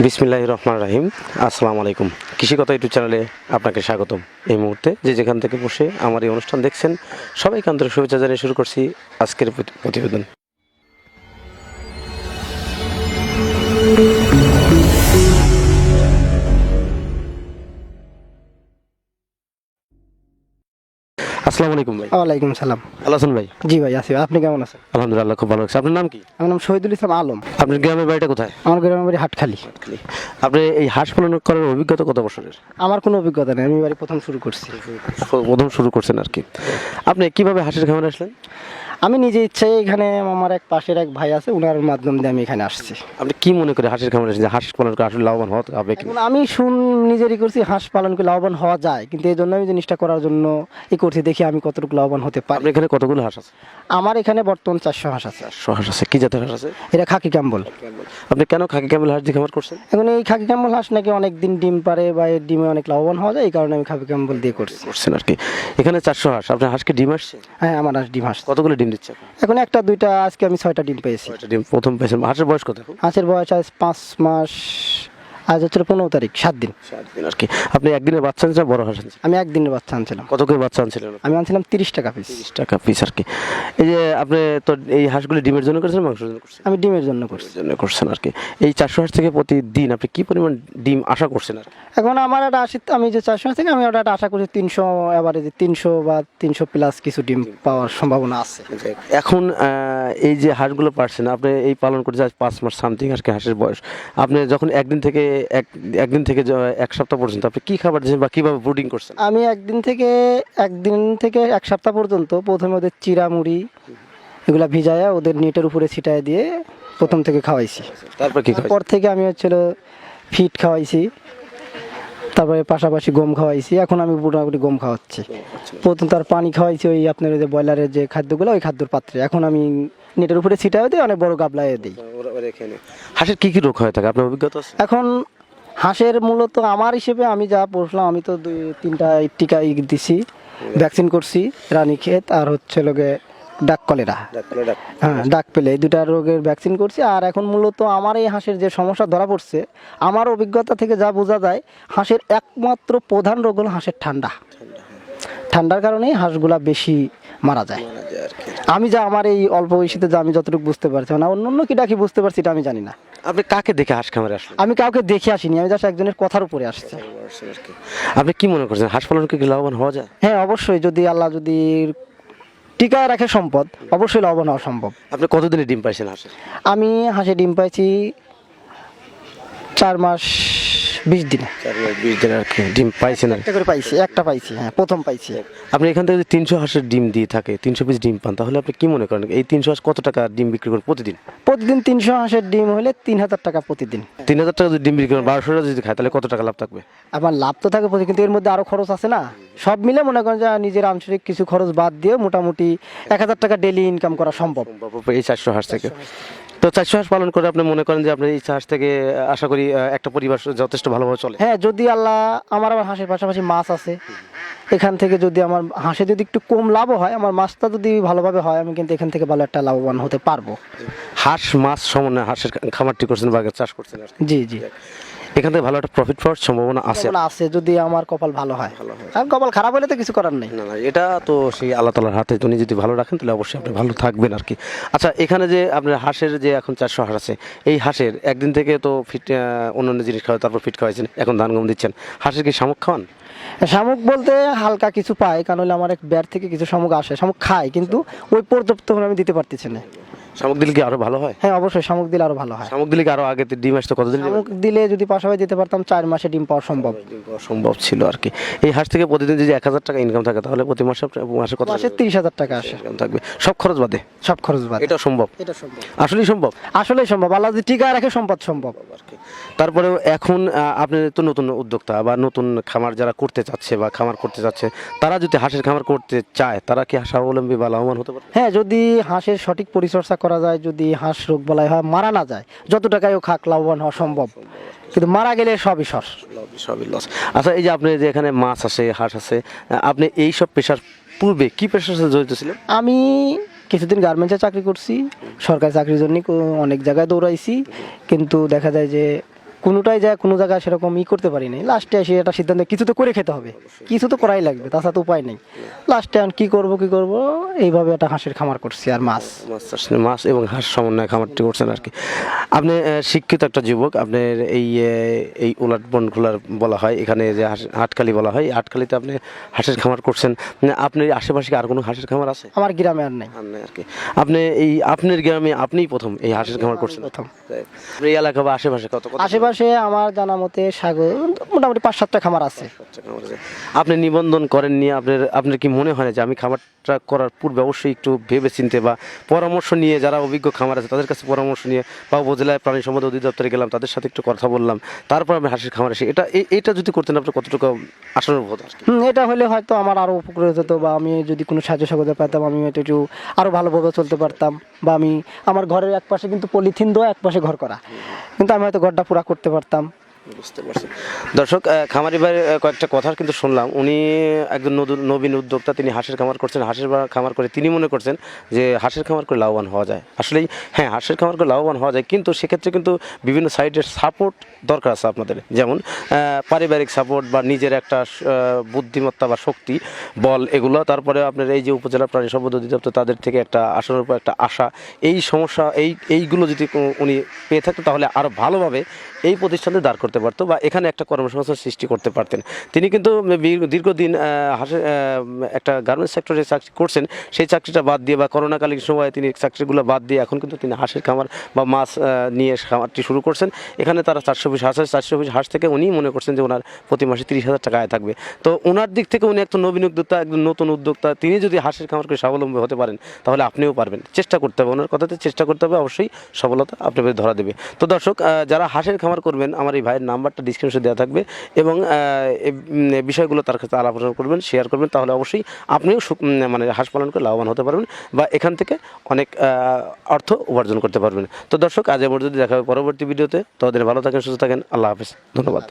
বিসমিল্লাহ রহমান রাহিম। আসসালামু আলাইকুম। কৃষি কথা ইউটিউব চ্যানেলে আপনাকে স্বাগতম। এই মুহূর্তে যে যেখান থেকে বসে আমার এই অনুষ্ঠান দেখছেন সবাই আন্তরিক শুভেচ্ছা জানিয়ে শুরু করছি আজকের প্রতি- প্রতিবেদন। আসসালামু আলাইকুম ভাই। ওয়ালাইকুম সালাম। ভালো আছেন ভাই? জি ভাই আছি। আপনি কেমন আছেন? আলহামদুলিল্লাহ খুব ভালো আছে। আপনার নাম কি? আমার নাম শহীদুল ইসলাম আলম। আপনার গ্রামের বাড়িটা কোথায়? আমার গ্রামের বাড়ি হাটখালি। আপনি এই হাঁস পালন করার অভিজ্ঞতা কত বছরের? আমার কোনো অভিজ্ঞতা নেই আমি বাড়ি প্রথম শুরু করছি। প্রথম শুরু করছেন আর কি। আপনি কীভাবে হাঁসের খামারে আসলেন? আমি নিজে ইচ্ছে এখানে আমার এক পাশের এক ভাই আছে ওনার মাধ্যম দিয়ে আমি এখানে আসছি। আপনি কি মনে করে হাঁসের খামারে এসেছেন? হাঁস পালন করে আসলে লাভবান হওয়া হবে কি? আমি শুন নিজেরই করছি হাঁস পালন করে লাভবান হওয়া যায় কিন্তু এই জন্য আমি জিনিসটা করার জন্য ই করছি দেখি আমি কতটুকু লাভবান হতে পারি। আপনি এখানে কতগুলো হাঁস আছে? আমার এখানে বর্তমান চারশো হাঁস আছে। চারশো হাঁস আছে। কি জাতের হাঁস আছে? এটা খাকি ক্যাম্বল। আপনি কেন খাকি ক্যামেল হাঁস দিয়ে খামার করছেন? এখন এই খাকি ক্যাম্বল হাঁস নাকি অনেক দিন ডিম পারে বা এর ডিমে অনেক লাভবান হওয়া যায় এই কারণে আমি খাকি ক্যাম্বল দিয়ে করছি। করছেন আর কি। এখানে চারশো হাঁস। আপনার হাঁসকে ডিম আসছে? হ্যাঁ আমার হাঁস ডিম হাঁস কতগুলো ডিম দিচ্ছে এখন? একটা দুইটা আজকে আমি ছয়টা ডিম পেয়েছি। ডিম প্রথম পেয়েছেন। হাঁসের বয়স কত হাঁসের বয়স আজ পাঁচ মাস আজ হচ্ছে পনেরো তারিখ সাত দিন। সাত দিন আর কি আপনি একদিনের বাচ্চা আনছেন বড় হাঁস আমি একদিনের বাচ্চা আনছিলাম। কত করে বাচ্চা আনছিলেন আমি আনছিলাম তিরিশ টাকা পিস তিরিশ টাকা পিস আর কি। এই যে আপনি তো এই হাঁসগুলি ডিমের জন্য করেছেন মাংসের জন্য করছেন? আমি ডিমের জন্য করছি। জন্য করছেন আর কি। এই চারশো হাঁস থেকে প্রতিদিন আপনি কি পরিমাণ ডিম আশা করছেন আর এখন আমার একটা আশি আমি যে চারশো হাঁস থেকে আমি ওটা একটা আশা করি তিনশো এবারে যে তিনশো বা তিনশো প্লাস কিছু ডিম পাওয়ার সম্ভাবনা আছে। এখন এই যে হাঁসগুলো পারছেন আপনি এই পালন করতে আজ পাঁচ মাস সামথিং আর কি হাঁসের বয়স। আপনি যখন একদিন থেকে এক একদিন থেকে এক সপ্তাহ পর্যন্ত আপনি কি খাবার দিয়েছেন বা কীভাবে ব্রুডিং করছেন? আমি একদিন থেকে একদিন থেকে এক সপ্তাহ পর্যন্ত প্রথমে ওদের চিরা মুড়ি এগুলা ভিজায়া ওদের নেটের উপরে ছিটায় দিয়ে প্রথম থেকে খাওয়াইছি। তারপর কি তারপর থেকে আমি হচ্ছিল ফিট খাওয়াইছি তারপরে পাশাপাশি গম খাওয়াইছি এখন আমি মোটামুটি গম খাওয়াচ্ছি। প্রথম তার পানি খাওয়াইছি ওই আপনার ওই যে ব্রয়লারের যে খাদ্যগুলো ওই খাদ্যর পাত্রে। এখন আমি নেটের উপরে ছিটায় দিই অনেক বড় গাবলায় দিই। হাঁসের কি কি রোগ হয়ে থাকে? আপনার অভিজ্ঞতা আছে? এখন হাঁসের মূলত আমার হিসেবে আমি যা পড়লাম আমি তো দুই তিনটা টিকা ই দিছি ভ্যাকসিন করছি রানীক্ষেত আর হচ্ছে লোকে ডাক কলেরা। হ্যাঁ ডাক পেলে এই দুটা রোগের ভ্যাকসিন করছি আর এখন মূলত আমার এই হাঁসের যে সমস্যা ধরা পড়ছে আমার অভিজ্ঞতা থেকে যা বোঝা যায় হাঁসের একমাত্র প্রধান রোগ হলো হাঁসের ঠান্ডা। ঠান্ডার কারণেই হাঁসগুলা বেশি মারা যায়। আমি যা আমার এই অল্প বয়সীতে যা আমি যতটুকু বুঝতে পারছি না অন্য অন্য কি ডাকি বুঝতে পারছি এটা আমি জানি না। আপনি কাকে দেখে হাঁস খামারে আসলেন? আমি কাউকে দেখে আসিনি আমি জাস্ট একজনের কথার উপরে আসছি। আপনি কি মনে করছেন হাঁস পালন কি লাভবান হওয়া যায়? হ্যাঁ অবশ্যই যদি আল্লাহ যদি টিকায় রাখে সম্পদ অবশ্যই লাভবান হওয়া সম্ভব। আপনি কতদিনে ডিম পাইছেন হাঁসের? আমি হাঁসে ডিম পাইছি চার মাস বিশ দিনে। বিশ দিন আর কি ডিম পাইছেন। একটা করে পাইছি একটা পাইছি হ্যাঁ প্রথম পাইছি। আপনি এখান থেকে যদি তিনশো হাঁসের ডিম দিয়ে থাকে তিনশো পিস ডিম পান তাহলে আপনি কি মনে করেন? এই তিনশো হাঁস কত টাকা ডিম বিক্রি করেন প্রতিদিন? প্রতিদিন তিনশো হাঁসের ডিম হলে তিন হাজার টাকা প্রতিদিন। তিন হাজার টাকা যদি ডিম বিক্রি করেন বারোশো টাকা যদি খায় তাহলে কত টাকা লাভ থাকবে? আমার লাভ তো থাকে প্রতি কিন্তু এর মধ্যে আরও খরচ আছে না? সব মিলে মনে করেন যে নিজের আংশিক কিছু খরচ বাদ দিয়ে মোটামুটি এক হাজার টাকা ডেলি ইনকাম করা সম্ভব। এই চারশো হাঁস থেকে। তো চারশো হাঁস পালন করে আপনি মনে করেন যে আপনার এই হাঁস থেকে আশা করি একটা পরিবার যথেষ্ট ভালোভাবে চলে? হ্যাঁ যদি আল্লাহ আমার আবার হাঁসের পাশাপাশি মাছ আছে। এখান থেকে যদি আমার হাঁসে যদি একটু কম লাভও হয় আমার মাছটা যদি ভালোভাবে হয় আমি কিন্তু এখান থেকে ভালো একটা লাভবান হতে পারব। হাঁস মাছ সমন্বয়ে হাঁসের খামারটি করছেন বা চাষ করছেন জি জি। এখান থেকে ভালো একটা প্রফিট পাওয়ার সম্ভাবনা আছে। আছে যদি আমার কপাল ভালো হয়। আর কপাল খারাপ হলে তো কিছু করার নেই। না না এটা তো সেই আল্লাহ তালার হাতে উনি যদি ভালো রাখেন তাহলে অবশ্যই আপনি ভালো থাকবেন আর কি। আচ্ছা এখানে যে আপনার হাঁসের যে এখন চারশো হাঁস আছে এই হাঁসের একদিন থেকে তো ফিট অন্যান্য জিনিস খাওয়া তারপর ফিট খাওয়াইছেন এখন ধান গম দিচ্ছেন। হাঁসের কি শামুক খাওয়ান? শামুক বলতে হালকা কিছু পাই কারণ হলে আমার এক ব্যাট থেকে কিছু শামুক আসে শামুক খায় কিন্তু ওই পর্যাপ্ত আমি দিতে পারতেছি না। শামুক দিলে কি আরও ভালো হয়? হ্যাঁ অবশ্যই শামুক দিলে আরও ভালো হয়। শামুক দিলে কি আরও আগে ডিম আসতো? কতদিন শামুক দিলে যদি পাশাপাশি দিতে পারতাম চার মাসে ডিম পাওয়া সম্ভব। সম্ভব ছিল আর কি। এই হাঁস থেকে প্রতিদিন যদি এক হাজার টাকা ইনকাম থাকে তাহলে প্রতি মাসে মাসে কত? মাসে তিরিশ হাজার টাকা আসে। থাকবে। সব খরচ বাদে? সব খরচ বাদ। এটা সম্ভব? এটা সম্ভব। আসলেই সম্ভব? আসলেই সম্ভব। আল্লাহ যদি টিকা রাখে সম্পদ সম্ভব। তারপরেও এখন আহ, আপনি তো নতুন উদ্যোক্তা বা নতুন খামার যারা করতে চাচ্ছে বা খামার করতে চাচ্ছে তারা যদি হাঁসের খামার করতে চায় তারা কি স্বাবলম্বী বা লাভবান হতে পারে? হ্যাঁ যদি হাঁসের সঠিক পরিচর্যা করা যায় যদি হাঁস রোগ বলাই হয় মারা না যায়। যত টাকায় খাক লাভবান হওয়া সম্ভব। কিন্তু মারা গেলে সবই সস। সবই লস আচ্ছা এই যে আপনি যে এখানে মাছ আছে হাঁস আছে আপনি এই সব পেশার পূর্বে কি পেশার সাথে জড়িত ছিলেন? আমি কিছুদিন গার্মেন্টসে চাকরি করছি। সরকারি চাকরির জন্য অনেক জায়গায় দৌড়াইছি। কিন্তু দেখা যায় যে কোনোটাই যায় কোনো জায়গায় সেরকম ই করতে পারি নাই। লাস্টে এসে একটা সিদ্ধান্ত কিছু তো করে খেতে হবে। কিছু তো করাই লাগবে তাছাড়া তো উপায় নেই। লাস্টে এখন কী করব কী করব? এইভাবে একটা হাঁসের খামার করছি আর মাছ। মাছ মাছ এবং হাঁস সমন্বয় খামারটি করছেন আর কি। আপনি শিক্ষিত একটা যুবক আপনার এই এই উলাট বনখোলার বলা হয় এখানে যে হাটখালি বলা হয় এই হাটখালিতে আপনি হাঁসের খামার করছেন। মানে আপনার আশেপাশে আর কোনো হাঁসের খামার আছে? আমার গ্রামে আর নেই। আর কি। আপনি এই আপনার গ্রামে আপনিই প্রথম এই হাঁসের খামার করছেন? প্রথম। এই এলাকা বা আশেপাশে কত কত আশেপাশে আমার জানা মতে সাগর মোটামুটি পাঁচ সাতটা খামার আছে। আপনি নিবন্ধন করেননি আপনার আপনার কি মনে হয় না যে আমি খামারটা করার পূর্বে অবশ্যই একটু ভেবে চিনতে বা পরামর্শ নিয়ে যারা অভিজ্ঞ খামার আছে তাদের কাছে পরামর্শ নিয়ে বা উপজেলায় প্রাণী সম্পদ অধিদপ্তরে গেলাম তাদের সাথে একটু কথা বললাম তারপর আমি হাঁসের খামার আসি এটা এটা যদি করতেন আপনার কতটুকু কি? হুম, এটা হলে হয়তো আমার আরও উপকৃত হতো বা আমি যদি কোনো সাহায্য সহযোগিতা পেতাম আমি হয়তো একটু আরও ভালোভাবে চলতে পারতাম বা আমি আমার ঘরের এক পাশে কিন্তু পলিথিন দেওয়া এক পাশে ঘর করা। কিন্তু আমি হয়তো ঘরটা পুরা করতে পারতাম। বুঝতে পারছি। দর্শক খামারি আহ, কয়েকটা কথা কিন্তু শুনলাম। উনি একজন নবীন উদ্যোক্তা তিনি হাঁসের খামার করছেন। হাঁসের খামার করে তিনি মনে করছেন যে হাঁসের খামার করে লাভবান হওয়া যায়। আসলেই হ্যাঁ হাঁসের খামার করে লাভবান হওয়া যায় কিন্তু সেক্ষেত্রে কিন্তু বিভিন্ন সাইডের সাপোর্ট দরকার আছে আপনাদের। যেমন পারিবারিক সাপোর্ট বা নিজের একটা বুদ্ধিমত্তা বা শক্তি বল এগুলো। তারপরে আপনার এই যে উপজেলা প্রাণী সম্পদ অধিদপ্তর তাদের থেকে একটা আশার উপর একটা আশা। এই সমস্যা এই এইগুলো যদি উনি পেয়ে থাকতো তাহলে আরও ভালোভাবে এই প্রতিষ্ঠানে দাঁড় করতে পারতো বা এখানে একটা কর্মসংস্থান সৃষ্টি করতে পারতেন। তিনি কিন্তু দীর্ঘদিন হাসে একটা গার্মেন্টস সেক্টরে চাকরি করছেন। সেই চাকরিটা বাদ দিয়ে বা করোনাকালীন সময়ে তিনি চাকরিগুলো বাদ দিয়ে এখন কিন্তু তিনি হাঁসের খামার বা মাছ নিয়ে খামারটি শুরু করছেন। এখানে তারা চারশো পিস হাঁস চারশো পিস হাঁস থেকে উনি মনে করছেন যে ওনার প্রতি মাসে তিরিশ হাজার টাকা আয় থাকবে। তো ওনার দিক থেকে উনি একজন নবীন উদ্যোক্তা, একজন নতুন উদ্যোক্তা। তিনি যদি হাঁসের খামার করে স্বাবলম্বী হতে পারেন, তাহলে আপনিও পারবেন। চেষ্টা করতে হবে। ওনার কথাতে চেষ্টা করতে হবে। অবশ্যই সফলতা আপনাদের ধরা দেবে। তো দর্শক যারা হাঁসের খামার করবেন, আমার এই ভাইয়ের নাম্বারটা ডিসক্রিপশনে দেওয়া থাকবে এবং বিষয়গুলো তার কাছে আলাপ আলোচনা করবেন শেয়ার করবেন, তাহলে অবশ্যই আপনিও মানে হাঁস পালন করে লাভবান হতে পারবেন বা এখান থেকে অনেক অর্থ উপার্জন করতে পারবেন। তো দর্শক, আজ এ পর্যন্ত দেখা হবে পরবর্তী ভিডিওতে। ততদিন ভালো থাকেন, সুস্থ থাকেন, আল্লাহ হাফেজ, ধন্যবাদ।